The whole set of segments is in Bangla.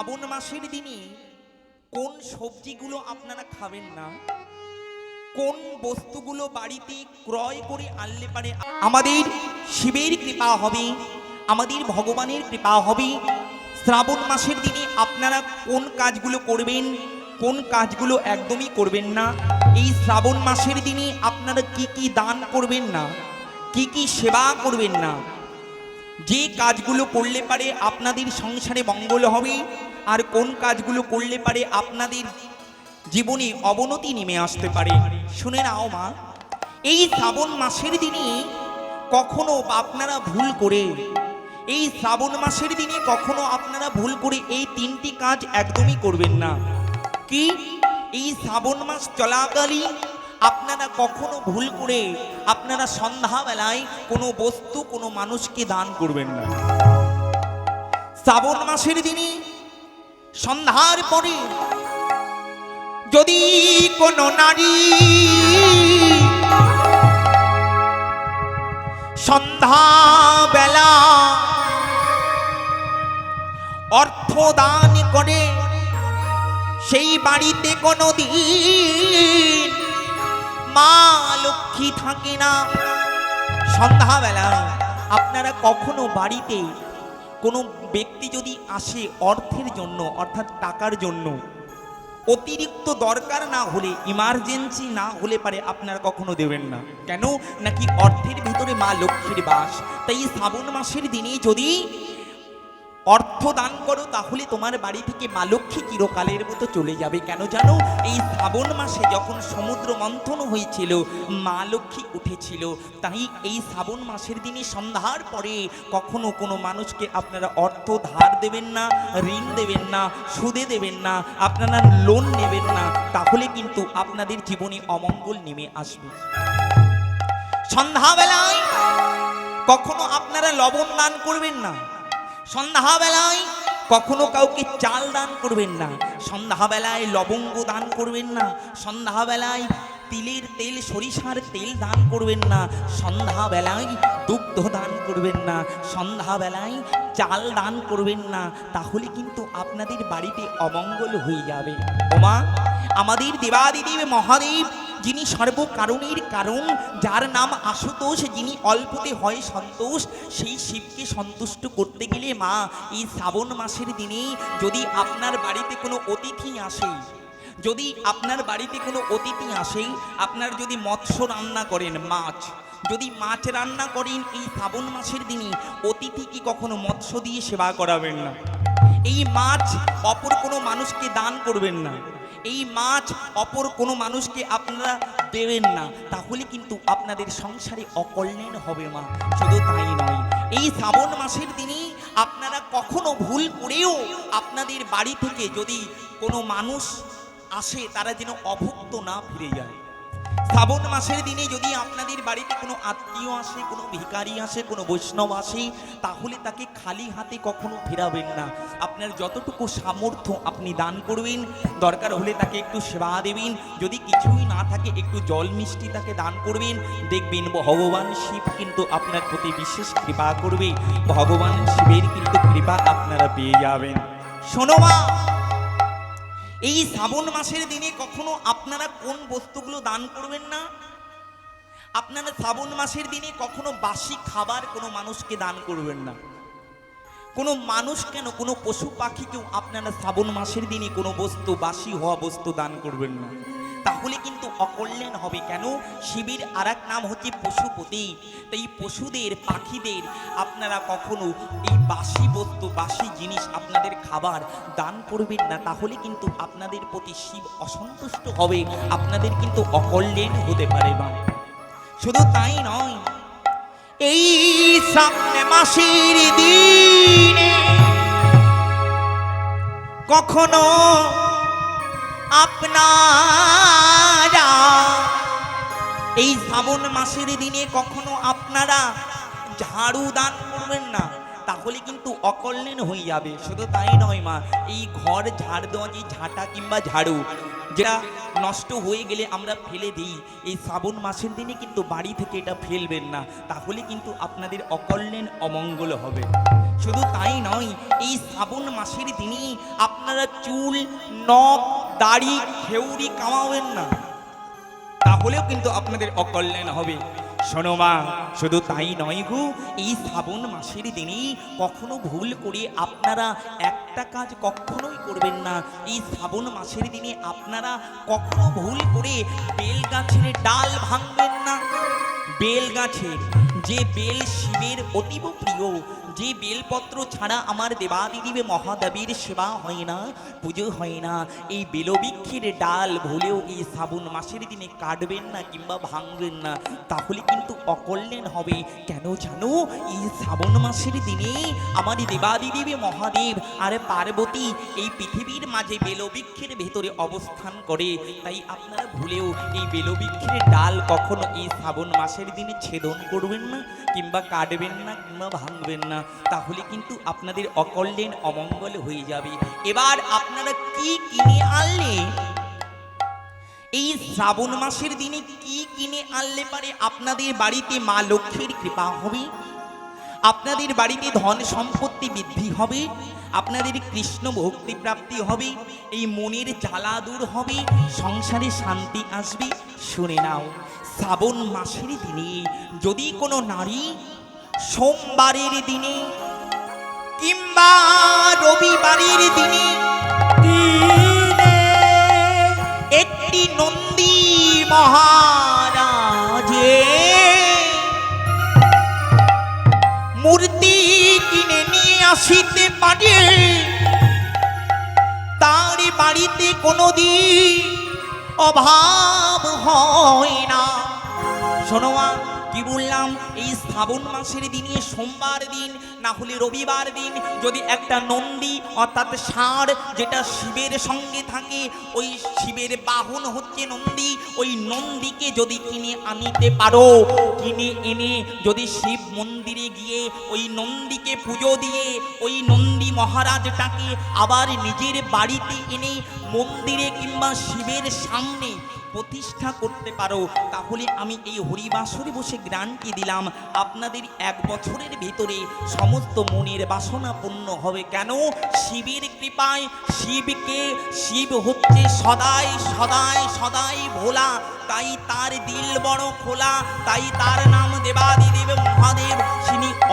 শ্রাবণ মাসের দিনে কোন সবজিগুলো আপনারা খাবেন না? কোন বস্তুগুলো বাড়িতে ক্রয় করে আনলে পারে? আমাদের শিবের কৃপা হবে, আমাদের ভগবানের কৃপা হবে। শ্রাবণ মাসের দিনে আপনারা কোন কাজগুলো করবেন, কোন কাজগুলো একদমই করবেন না? এই শ্রাবণ মাসের দিনে আপনারা কি কি দান করবেন না? কি কি সেবা করবেন না? যে কাজগুলো করলে পারে আপনাদের সংসারে মঙ্গল হবে আর কোন কাজগুলো করলে পারে আপনাদের জীবনে অবনতি নেমে আসতে পারে? শুনে নাও মা। এই শ্রাবণ মাসের দিনে কখনো আপনারা ভুল করে, এই শ্রাবণ মাসের দিনে কখনো আপনারা ভুল করে এই তিনটি কাজ একদমই করবেন না। কি? এই শ্রাবণ মাস চলাকালীন আপনারা কখনো ভুল করে, আপনারা সন্ধ্যাবেলায় কোনো বস্তু কোনো মানুষকে দান করবেন না। শ্রাবণ মাসের দিনে সন্ধ্যার পরে যদি কোনো নারী সন্ধ্যাবেলা অর্থ দান করে, সেই বাড়িতে কোনো দিন মা লক্ষ্মী থাকে না। সন্ধ্যাবেলা আপনারা কখনো বাড়িতে কোনো ব্যক্তি যদি আসে অর্থের জন্য, অর্থাৎ টাকার জন্য, অতিরিক্ত দরকার না হলে ইমার্জেন্সি না হলে পারে আপনারা কখনো দেবেন না। কেন? নাকি অর্থের ভিতরে মা লক্ষ্মীর বাস। তাই শ্রাবণ মাসের দিনে যদি অর্থ দান করো, তাহলে তোমার বাড়ি থেকে মা লক্ষ্মী চিরকালের মতো চলে যাবে। কেন জানো? এই শ্রাবণ মাসে যখন সমুদ্র মন্থন হয়েছিল, মা লক্ষ্মী উঠেছিল। তাই এই শ্রাবণ মাসের দিনে সন্ধ্যার পরে কখনো কোনো মানুষকে আপনারা অর্থ ধার দেবেন না, ঋণ দেবেন না, সুদে দেবেন না, আপনারা লোন নেবেন না। তাহলে কিন্তু আপনাদের জীবনে অমঙ্গল নেমে আসবে। সন্ধ্যাবেলায় কখনো আপনারা লবণ দান করবেন না। সন্ধ্যাবেলায় কখনো কাউকে চাল দান করবেন না। সন্ধ্যাবেলায় লবঙ্গ দান করবেন না। সন্ধ্যাবেলায় তিলের তেল, সরিষার তেল দান করবেন না। সন্ধ্যাবেলায় দুগ্ধ দান করবেন না। সন্ধ্যাবেলায় চাল দান করবেন না। তাহলে কিন্তু আপনাদের বাড়িতে অমঙ্গল হয়ে যাবে। ওমা, আমাদের দেবাদিদেব মহাদেব যিনি সর্বকারণের কারণ, যার নাম আশুতোষ, যিনি অল্পতে হয় সন্তোষ, সেই শিবকে সন্তুষ্ট করতে গেলে মা, এই শ্রাবণ মাসের দিনে যদি আপনার বাড়িতে কোনো অতিথি আসে, যদি আপনার বাড়িতে কোনো অতিথি আসে, আপনার যদি মৎস্য রান্না করেন মাছ, যদি মাছ রান্না করেন এই শ্রাবণ মাসের দিনে অতিথিকে কখনো মৎস্য দিয়ে সেবা করাবেন না? এই মাছ অপর কোনো মানুষকে দান করবেন না। এই মাছ অপর কোনো মানুষকে আপনারা দেবেন না। তাহলে কিন্তু আপনাদের সংসারে অকল্যাণ হবে মা। শুধু তাই নয়, এই শ্রাবণ মাসের দিনে আপনারা কখনো ভুল করেও আপনাদের বাড়ি থেকে যদি কোনো মানুষ আসে, তারা যেন অভুক্ত না ফিরে যায়। শ্রাবণ মাসের দিনে যদি আপনাদের বাড়িতে কোনো আত্মীয় আসে, কোনো ভিখারি আসে, কোনো বৈষ্ণব আসে, তাহলে তাকে খালি হাতে কখনো ফেরাবেন না। আপনার যতটুকু সামর্থ্য আপনি দান করবেন, দরকার হলে তাকে একটু সেবা দেবেন। যদি কিছুই না থাকে, একটু জল মিষ্টি তাকে দান করবেন। দেখবেন ভগবান শিব কিন্তু আপনার প্রতি বিশেষ কৃপা করবে। ভগবান শিবের কিন্তু কৃপা আপনারা পেয়ে যাবেন। শোনো মা এই শ্রাবণ মাসের দিনে কখনো আপনারা কোন বস্তুগুলো দান করবেন না? আপনারা শ্রাবণ মাসের দিনে কখনো বাসি খাবার কোনো মানুষকে দান করবেন না। কোনো মানুষ কেন, কোনো পশু পাখিকেও আপনারা শ্রাবণ মাসের দিনে কোনো বস্তু, বাসি হওয়া বস্তু দান করবেন না। তাহলে কিন্তু অকল্যাণ হবে কেন? শিবির আর নাম হচ্ছে পশুপতি। তাই পশুদের, পাখিদের আপনারা কখনো এই বাসি বস্তু, বাসি জিনিস আপনাদের খাবার দান করবেন না? তাহলে কিন্তু আপনাদের প্রতি শিব অসন্তুষ্ট হবে। আপনাদের কিন্তু অকল্যাণ হতে পারে না। শুধু তাই নয়, এই সামনে মাসের দিনে কখনো আপনারা। এই শ্রাবণ মাসের দিনে কখনো আপনারা ঝাড়ু দান করবেন না। তাহলে কিন্তু অকল্যাণ হয়ে যাবে। শুধু তাই নয় মা, এই ঘর ঝাড় দেওয়া, যে ঝাঁটা কিংবা ঝাড়ু, যেটা নষ্ট হয়ে গেলে আমরা ফেলে দিই, এই শ্রাবণ মাসের দিনে কিন্তু বাড়ি থেকে এটা ফেলবেন না। তাহলে কিন্তু আপনাদের অকল্যাণ অমঙ্গল হবে। শুধু তাই নয়, এই শ্রাবণ মাসের দিনই আপনারা চুল, নখ, দাড়ি, খেউরি কামাবেন না। তাহলেও কিন্তু আপনাদের অকল্যাণ হবে। শোনো মা, শুধু তাই নয় গো, এই শ্রাবণ মাসের দিনেই কখনো ভুল করে আপনারা একটা কাজ কখনোই করবেন না। এই শ্রাবণ মাসের দিনে আপনারা কখনো ভুল করে বেল গাছের ডাল ভাঙবেন না। বেল গাছের যে বেল শিবের অতীব প্রিয়, যে বেলপত্র ছাড়া আমার দেবাদিদেবে মহাদেবীর সেবা হয় না, পুজো হয় না। এই বেলবৃক্ষের ডাল ভুলেও এই শ্রাবণ মাসের দিনে কাটবেন না কিংবা ভাঙবেন না। তাহলে কিন্তু অকল্যাণ হবে। কেন জানো? এই শ্রাবণ মাসের দিনে আমার দেবাদিদেবী মহাদেব আর পার্বতী এই পৃথিবীর মাঝে বেলবৃক্ষের ভেতরে অবস্থান করে। তাই আপনারা ভুলেও এই বেলবৃক্ষের ডাল কখনো এই শ্রাবণ মাসের দিনে ছেদন করবেন না কিংবা কাটবেন না কিংবা ভাঙবেন না, তাহলে কিন্তু আপনাদের অকল্যাণ অমঙ্গল হয়ে যাবে। এবার আপনারা কি কিনে আনলে? এই শ্রাবণ মাসের দিনে কি কিনে আনলে পারে আপনাদের বাড়িতে মা লক্ষ্মীর কৃপা হবে? আপনাদের বাড়িতে ধন সম্পত্তি বৃদ্ধি হবে, আপনাদের কৃষ্ণ ভক্তি প্রাপ্তি হবে, এই মনের জ্বালা দূর হবে, সংসারে শান্তি আসবে। শুনে নাও, শ্রাবণ মাসের দিনে যদি কোনো নারী সোমবারের দিনে কিংবা রবিবারের দিনে একটি নন্দী মহারাজে আসিতে পারে তার বাড়িতে কোনোদিন অভাব হয় না। শোনো কি বললাম? এই শ্রাবণ মাসের দিনে সোমবার দিন, না হলে রবিবার দিন, যদি একটা নন্দী অর্থাৎ ষাঁড় যেটা শিবের সঙ্গে থাকে, ওই শিবের বাহন হচ্ছে নন্দী, ওই নন্দীকে যদি কিনে আনিতে পারো, কিনে এনে যদি শিব মন্দিরে গিয়ে ওই নন্দীকে পুজো দিয়ে, ওই নন্দী মহারাজটাকে আবার নিজের বাড়িতে এনে মন্দিরে কিংবা শিবের সামনে প্রতিষ্ঠা করতে পারো, তাহলে আমি এই হরিবাসরে বসে গ্রান্টি দিলাম। আপনাদের এক বছরের ভেতরে সমস্ত মনের বাসনা পূর্ণ হবে। কেন? শিবের কৃপায় শিবকে শিব হচ্ছে সদাই সদাই সদাই ভোলা। তাই তার দিল বড় খোলা, তাই তার নাম দেবাদিদেব মহাদেব।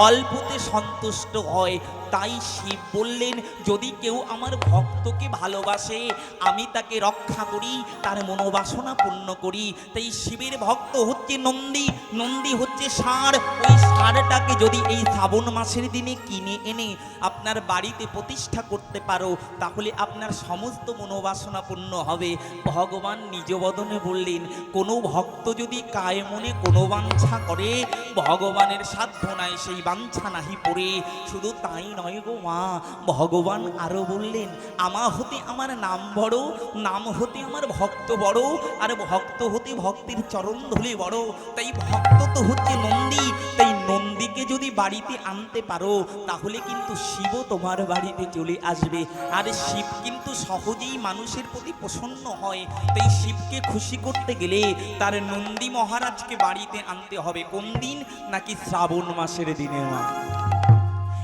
অল্পতে সন্তুষ্ট হয়। তাই শিব বললেন, যদি কেউ আমার ভক্তকে ভালোবাসে, আমি তাকে রক্ষা করি, তার মনোবাসনা পূর্ণ করি। তাই শিবের ভক্ত হচ্ছে নন্দী নন্দী হচ্ছে ষাঁড়। ওই ষাঁড়টাকে যদি এই শ্রাবণ মাসের দিনে কিনে এনে আপনার বাড়িতে প্রতিষ্ঠা করতে পারো, তাহলে আপনার সমস্ত মনোবাসনা পূর্ণ হবে। ভগবান নিজ বদনে বললেন, কোনো ভক্ত যদি কায় মনে কোনো বাঞ্ছা করে, ভগবানের সাধ্য নাই সেই বাঞ্ছা নাহি পড়ে। শুধু তাই নয় গো মা, ভগবান আরও বললেন, আমা হতে আমার নাম বড়, নাম হতে আমার ভক্ত বড়, আর ভক্ত হতে ভক্তির চরণ ধুলি বড়। তাই ভক্ত তো হচ্ছে নন্দী, তাই নন্দীকে যদি বাড়িতে আনতে পারো, তাহলে কিন্তু শিব তোমার বাড়িতে চলে আসবে। আর শিব কিন্তু সহজেই মানুষের প্রতি প্রসন্ন হয়। তাই শিবকে খুশি করতে গেলে তার নন্দী মহারাজকে বাড়িতে আনতে হবে। কোন দিন? নাকি শ্রাবণ মাসের দিনে মা।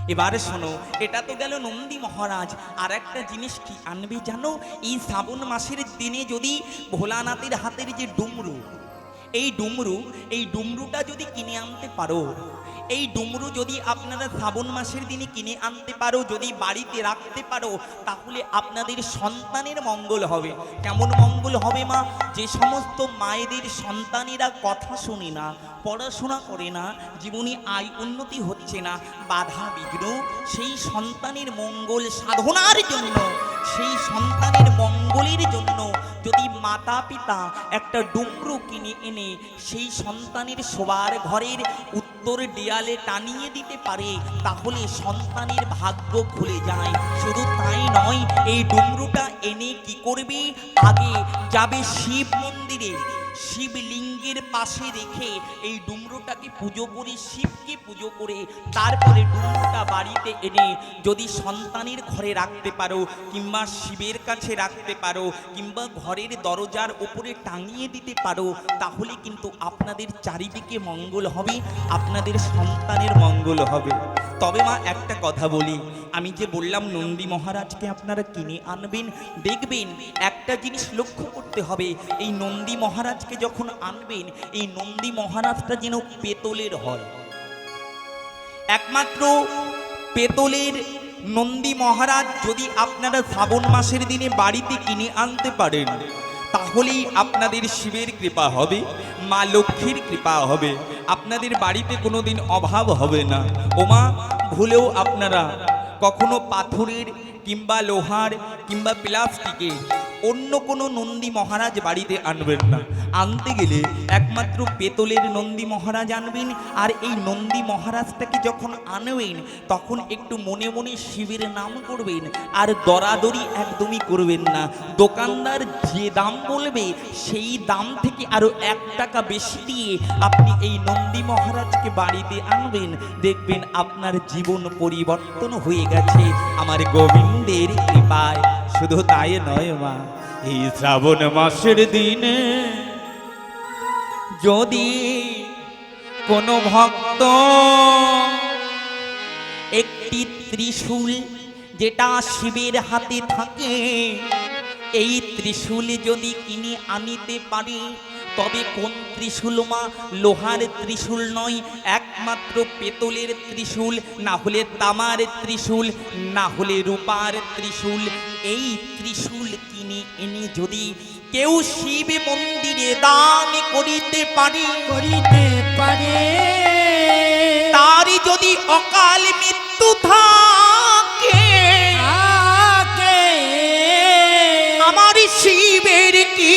এবারে শোনো, এটা তো গেল নন্দী মহারাজ। আর একটা জিনিস কি আনবে জানো? এই শ্রাবণ মাসের দিনে যদি ভোলানাথের হাতের যে ডুমরু এই ডুমরু, এই ডুমরুটা যদি কিনে আনতে পারো, এই ডুমরু যদি আপনারা শ্রাবণ মাসের দিনে কিনে আনতে পারো, যদি বাড়িতে রাখতে পারো, তাহলে আপনাদের সন্তানের মঙ্গল হবে। কেমন মঙ্গল হবে মা? যে সমস্ত মায়েদের সন্তানেরা কথা শুনে না, পড়াশোনা করে না, জীবনে আয় উন্নতি হচ্ছে না, বাধা বিঘ্ন, সেই সন্তানের মঙ্গল সাধনার জন্য সেই সন্তানের মঙ্গলের জন্য যদি মাতা পিতা একটা ডুমরু কিনে এনে সেই সন্তানের শোবার ঘরের উত্তর দেয়ালে টানিয়ে দিতে পারে, তাহলে সন্তানের ভাগ্য খুলে যায়। শুধু তাই নয়, এই ডুমরুটা এনে কি করবে? আগে যাবে শিব মন্দিরে। শিবলিঙ্গের পাশে রেখে এই ডুমরুটাকে পুজো করে, শিবকে পুজো করে তারপরে ডুমরুটা বাড়িতে এনে যদি সন্তানের ঘরে রাখতে পারো কিংবা শিবের কাছে রাখতে পারো কিংবা ঘরের দরজার উপরে টাঙিয়ে দিতে পারো, তাহলে কিন্তু আপনাদের চারিদিকে মঙ্গল হবে, আপনাদের সন্তানের মঙ্গল হবে। তবে মা, একটা কথা বলি, আমি যে বললাম নন্দী মহারাজকে আপনারা কিনে আনবেন, দেখবেন একটা জিনিস লক্ষ্য করতে হবে, এই নন্দী মহারাজকে যখন আনবেন, এই নন্দী মহারাজটা যেন পেতলের হয়। একমাত্র পেতলের নন্দী মহারাজ যদি আপনারা শ্রাবণ মাসের দিনে বাড়িতে কিনে আনতে পারেন, তাহলেই আপনাদের শিবের কৃপা হবে, মা লক্ষ্মীর কৃপা হবে, আপনাদের বাড়িতে কোনোদিন অভাব হবে না। ওমা, ভুলেও আপনারা কখনো পাথরের কিংবা লোহার কিংবা প্লাস্টিকের অন্য কোনো নন্দী মহারাজ বাড়িতে আনবেন না। আনতে গেলে একমাত্র পেতলের নন্দী মহারাজ আনবেন, আর এই নন্দী মহারাজটাকে যখন আনবেন, তখন একটু মনে মনে শিবের নাম করবেন, আর দরাদরি একদমই করবেন না। দোকানদার যে দাম বলবে, সেই দাম থেকে আরও এক টাকা বেশি দিয়ে আপনি এই নন্দী মহারাজকে বাড়িতে আনবেন। দেখবেন আপনার জীবন পরিবর্তন হয়ে গেছে। আমার গোবিন্দের কৃপায় শুধু তাই নয় মা, এই শ্রাবণ মাসের দিনে যদি কোনো ভক্ত একটি ত্রিশূল যেটা শিবের হাতে থাকে, এই ত্রিশূল যদি কিনে আনিতে পারে, তবে কোন ত্রিশূল মা? লোহার ত্রিশূল নয়, একমাত্র পেতলের ত্রিশূল, না হলে তামার ত্রিশূল, না হলে রূপার ত্রিশূল এই ত্রিশূল কিনে এনে যদি কেউ শিব মন্দিরে দান করিতে পারে করিতে পারে। তারই যদি অকাল মৃত্যু থাকে আমার শিবের কি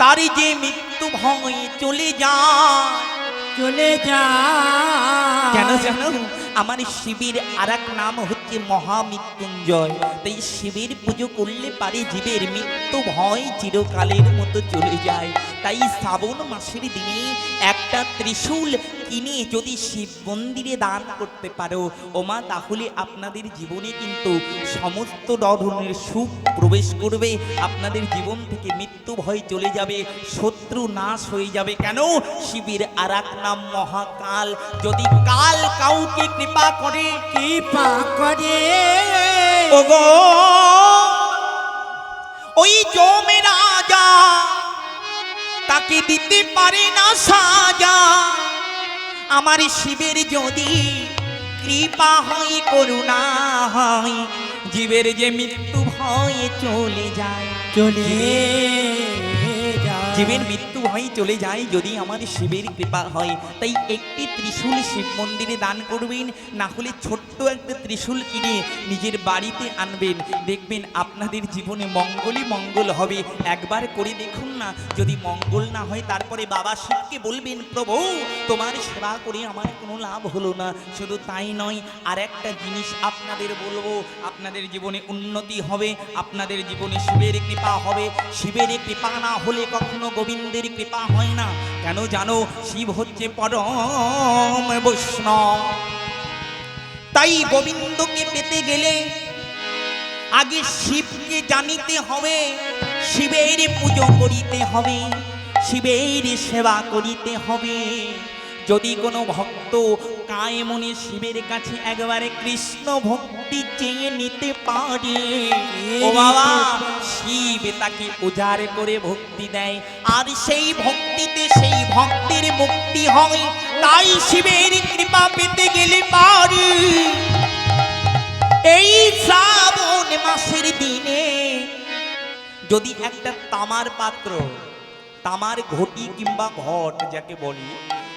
তারই যে মৃত্যু ভয় চলে যায় চলে যা কেন জানো? আমার শিবির আর নাম হচ্ছে মহামৃত্যুঞ্জয়। তাই শিবির পুজো করলে পারে জীবের মৃত্যু ভয় চিরকালের মতো চলে যায়। তাই শ্রাবণ মাসের দিনে একটা ত্রিশূল কিনে যদি শিব মন্দিরে দান করতে পারো ওমা তাহলে আপনাদের জীবনে কিন্তু সমস্ত ধরনের সুখ প্রবেশ করবে। আপনাদের জীবন থেকে মৃত্যু ভয় চলে যাবে শত্রু নাশ হয়ে যাবে। কেন? শিবের আর এক নাম মহাকাল। যদি কাল কাউকে কৃপা করে কৃপা করে। ওগো ওই জমে রাজা তাকে দিতে পারে না সাজা। আমার শিবের যদি কৃপা হয় করুণা হয় জীবের যে মৃত্যু ভয়ে চলে যায় চলে জীবের হয় চলে যায় যদি আমাদের শিবের কৃপা হয়। তাই একটি ত্রিশূল শিব মন্দিরে দান করবেন, না হলে ছোট্ট একটা ত্রিশূল কিনে নিজের বাড়িতে আনবেন। দেখবেন আপনাদের জীবনে মঙ্গলই মঙ্গল হবে। একবার করে দেখুন না, যদি মঙ্গল না হয় তারপরে বাবা শিবকে বলবেন, প্রভু, তোমার সেবা করে আমার কোনো লাভ হলো না। শুধু তাই নয় আর একটা জিনিস আপনাদের বলব, আপনাদের জীবনে উন্নতি হবে, আপনাদের জীবনে শিবের কৃপা হবে। শিবের কৃপা না হলে কখনো গোবিন্দের কৃপা হয় না। কেন জানো, শিব হচ্ছে পরম বৈষ্ণব। তাই গোবিন্দকে পেতে গেলে আগে শিবকে জানিতে হবে, শিবের পুজো করিতে হবে, শিবের সেবা করিতে হবে। যদি কোনো ভক্ত কায় মনে শিবের কাছে একবারে কৃষ্ণ ভক্তি চেয়ে নিতে পারে ও বাবা! শিব তাকে উজাড় করে ভক্তি দেয়। আর সেই ভক্তিতে সেই ভক্তের মুক্তি হয় তাই শিবের কৃপা পেতে গেলে পারে। এই শ্রাবণ মাসের দিনে যদি একটা তামার পাত্র তামার ঘটি কিংবা ঘট যাকে বলি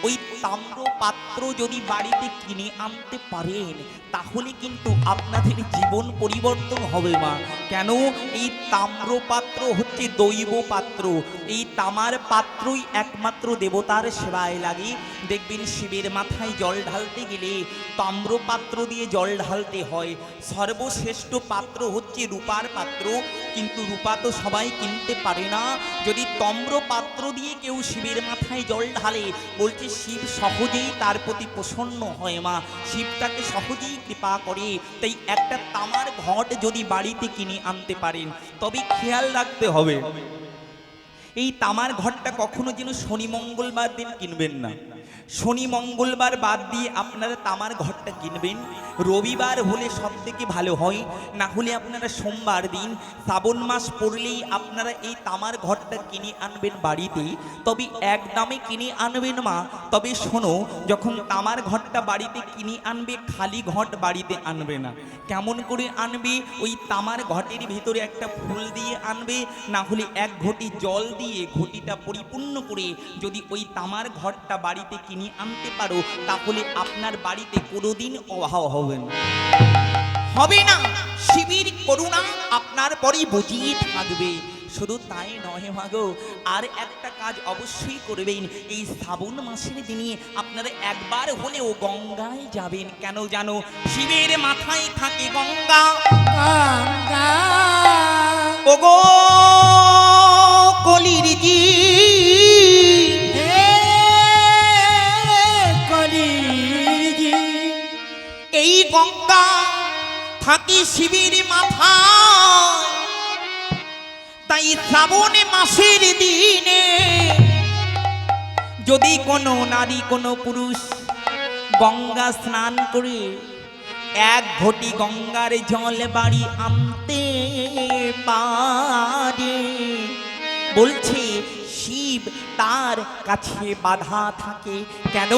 ওই তাম্র পাত্র যদি বাড়িতে কিনে আনতে পারেন, তাহলে কিন্তু আপনাদের জীবন পরিবর্তন হবে মা। কেন? এই তাম্র পাত্র হচ্ছে দৈব পাত্র। এই তামার পাত্রই একমাত্র দেবতার সেবায় লাগে। দেখবেন শিবের মাথায় জল ঢালতে গেলে তাম্র পাত্র দিয়ে জল ঢালতে হয়। সর্বশ্রেষ্ঠ পাত্র হচ্ছে রূপার পাত্র। কিন্তু রূপা তো সবাই কিনতে পারে না। যদি তম্র পাত্র দিয়ে কেউ শিবের মাথায় জল ঢালে, বলছে শিব সহজেই তার প্রতি প্রসন্ন হয় মা। শিব তাকে সহজেই কৃপা করে। তাই একটা তামার ঘট যদি বাড়িতে কিনে আনতে পারেন, তবে খেয়াল রাখতে হবে, এই তামার ঘরটা কখনো যেন শনি মঙ্গলবার দিন কিনবেন না। শনি মঙ্গলবার বাদ দিয়ে আপনারা তামার ঘরটা কিনবেন। রবিবার হলে সব থেকে ভালো হয়, না হলে আপনারা সোমবার দিন, শ্রাবণ মাস পড়লেই আপনারা এই তামার ঘরটা কিনে আনবেন বাড়িতে। তবে এক দামে কিনে আনবেন মা। তবে শোনো, যখন তামার ঘরটা বাড়িতে কিনে আনবে, খালি ঘট বাড়িতে আনবে না। কেমন করে আনবে? ওই তামার ঘটের ভেতরে একটা ফুল দিয়ে আনবে, না হলে এক ঘটি জল দিয়ে ঘটিটা পরিপূর্ণ করে যদি ওই তামার ঘরটা বাড়িতে কিনে আনতে পারো তাহলে আপনার বাড়িতে কোনোদিন অভাব হবে না। হবে না। শিবির করুণা আপনার পরে বুঝিয়ে থাকবে। শুধু তাই নয় মাগো আর একটা কাজ অবশ্যই করবেন। এই শ্রাবণ মাসের দিনে আপনারা একবার হলেও গঙ্গায় যাবেন। কেন জানো? শিবের মাথায় থাকে গঙ্গা। গঙ্গা। ওগো! থাকি শিবের মাথায়। তাই শ্রাবণ মাসের দিনে যদি কোনো নারী, কোনো পুরুষ গঙ্গা স্নান করে এক ঘটি গঙ্গার জল বাড়ি আনতে পারে। বলছে, শিব তার কাছে বাধা থাকে। কেন?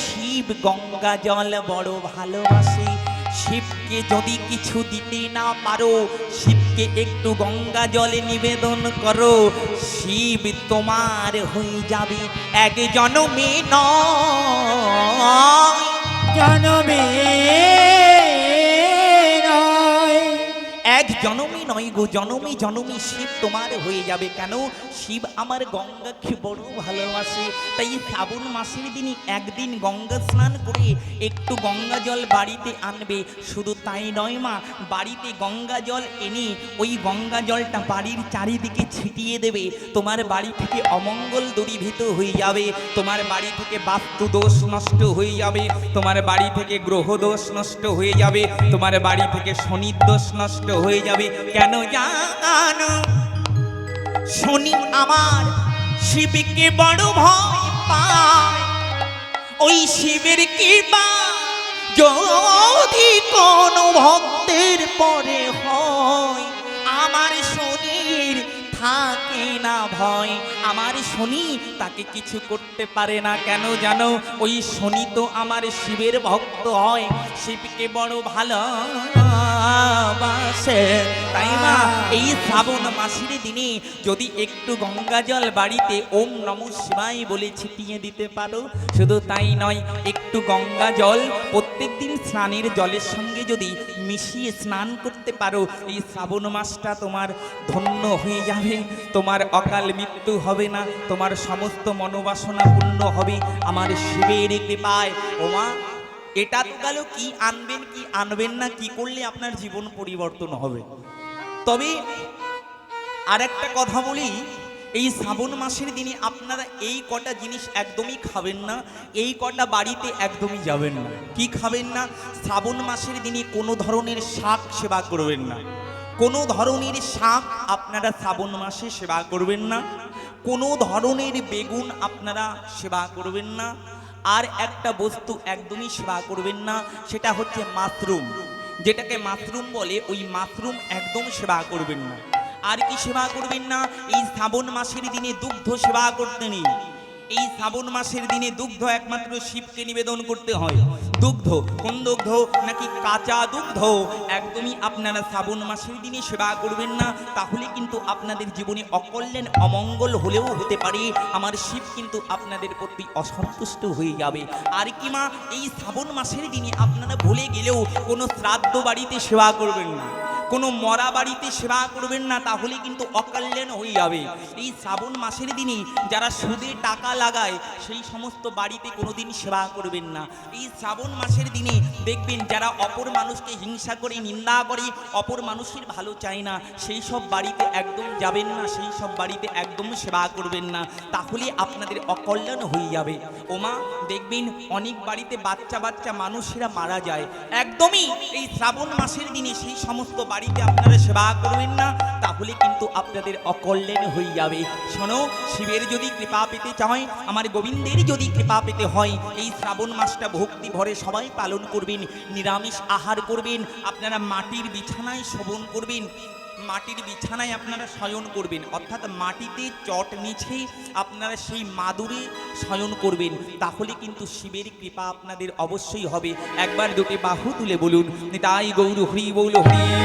শিব গঙ্গা জল বড় ভালোবাসে। শিবকে যদি কিছু দিতে না পারো শিবকে একটু গঙ্গা জলে নিবেদন করো। শিব তোমার হয়ে যাবে এক জনমে নয়। জনমে নয়। এক জনমে নয় গো, জনমে জনমে শিব তোমার হয়ে যাবে কেন? শিব আমার গঙ্গাকে বড় ভালোবাসে, তাই শ্রাবণ মাসের দিনই একদিন গঙ্গা স্নান করে একটু গঙ্গা জল বাড়িতে আনবে। শুধু তাই নয় মা, বাড়িতে গঙ্গা জল এনে ওই গঙ্গা জলটা বাড়ির চারিদিকে ছিটিয়ে দেবে। তোমার বাড়ি থেকে অমঙ্গল দূরীভূত হয়ে যাবে, তোমার বাড়ি থেকে বাস্তু দোষ নষ্ট হয়ে যাবে, তোমার বাড়ি থেকে গ্রহ দোষ নষ্ট হয়ে যাবে, তোমার বাড়ি থেকে শনির দোষ নষ্ট হয়ে যাবে। কেন জানো? শনি আমার শিবকে বড় ভয় পায়। ওই শিবের কৃপা যদি কোনো ভক্তের পরে হয়, আমার শনির থাকে না ভয়। আমার শনি তাকে কিছু করতে পারে না। কেন জানো? ওই শনি তো আমার শিবের ভক্ত হয়। শিবকে বড় ভালোবাসে। তাই মা, এই শ্রাবণ মাসের দিনে যদি একটু গঙ্গা জল বাড়িতে ওম নম শিবায় বলে ছিটিয়ে দিতে পারো, শুধু তাই নয়, একটু গঙ্গা জল প্রত্যেক দিন স্নানের জলের সঙ্গে যদি মিশিয়ে স্নান করতে পারো, এই শ্রাবণ মাসটা তোমার ধন্য হয়ে যাবে, তোমার অকাল মৃত্যু হবে না, তোমার সমস্ত মনোবাসনা পূর্ণ হবে। আমার শিবের কৃপায়। ওমা এটা তো গেল কি আনবেন কি আনবেন না, কি করলে আপনার জীবন পরিবর্তন হবে? তবে আর একটা কথা বলি, এই শ্রাবণ মাসের দিনে আপনারা এই কটা জিনিস একদমই খাবেন না, এই কটা বাড়িতে একদমই যাবেন না। কি খাবেন না? শ্রাবণ মাসের দিনে কোনো ধরনের শাক সেবা করবেন না। কোনো ধরনের শাক আপনারা শ্রাবণ মাসে সেবা করবেন না। কোনো ধরনের বেগুন আপনারা সেবা করবেন না। আর একটা বস্তু একদমই সেবা করবেন না, সেটা হচ্ছে মাশরুম। যেটাকে মাশরুম বলে, ওই মাশরুম একদম সেবা করবেন না। আর কি সেবা করবেন না? এই শ্রাবণ মাসের দিনে দুগ্ধ সেবা করতে নেই। এই শ্রাবণ মাসের দিনে দুগ্ধ একমাত্র শিবকে নিবেদন করতে হয়। দুগ্ধ, কোন দুগ্ধ? নাকি কাঁচা দুগ্ধ? একদমই আপনারা শ্রাবণ মাসের দিনে সেবা করবেন না, তাহলে কিন্তু আপনাদের জীবনে অকল্যাণ, অমঙ্গল হলেও হতে পারে। আমার শিব কিন্তু আপনাদের প্রতি অসন্তুষ্ট হয়ে যাবে। আর কি মা, এই শ্রাবণ মাসের দিনে আপনারা ভুলে গেলেও কোনো শ্রাদ্ধ বাড়িতে সেবা করবেন না। কোনো মরা বাড়িতে সেবা করবেন না, তাহলে কিন্তু অকল্যাণ হয়ে যাবে। এই শ্রাবণ মাসের দিনে যারা সুদে টাকা লাগায়, সেই সমস্ত বাড়িতে কোনোদিন সেবা করবেন না। এই শ্রাবণ মাসের দিনে দেখবেন যারা অপর মানুষকে হিংসা করে, নিন্দা করে, অপর মানুষের ভালো চায় না, সেই সব বাড়িতে একদম যাবেন না, সেই সব বাড়িতে একদম সেবা করবেন না। তাহলে আপনাদের অকল্যাণ হয়ে যাবে। ওমা, দেখবেন অনেক বাড়িতে বাচ্চা বাচ্চা মানুষেরা মারা যায়। একদমই এই শ্রাবণ মাসের দিনে সেই সমস্ত বাড়ি বাড়িতে আপনারা সেবা করবেন না, তাহলে কিন্তু আপনাদের অকল্যাণ হয়ে যাবে। শোনো, শিবের যদি কৃপা পেতে চায়, আমার গোবিন্দের যদি কৃপা পেতে হয়, এই শ্রাবণ মাসটা ভক্তি ভরে সবাই পালন করবেন, নিরামিষ আহার করবেন, আপনারা মাটির বিছানায় শোভন করবেন, মাটির বিছানায় আপনারা শয়ন করবেন, অর্থাৎ মাটিতে চট নিচে আপনারা সেই মাদুরে শয়ন করবেন, তাহলে কিন্তু শিবের কৃপা আপনাদের অবশ্যই হবে। একবার দুটি বাহু তুলে বলুন তাই গৌর হরি বৌল, হরি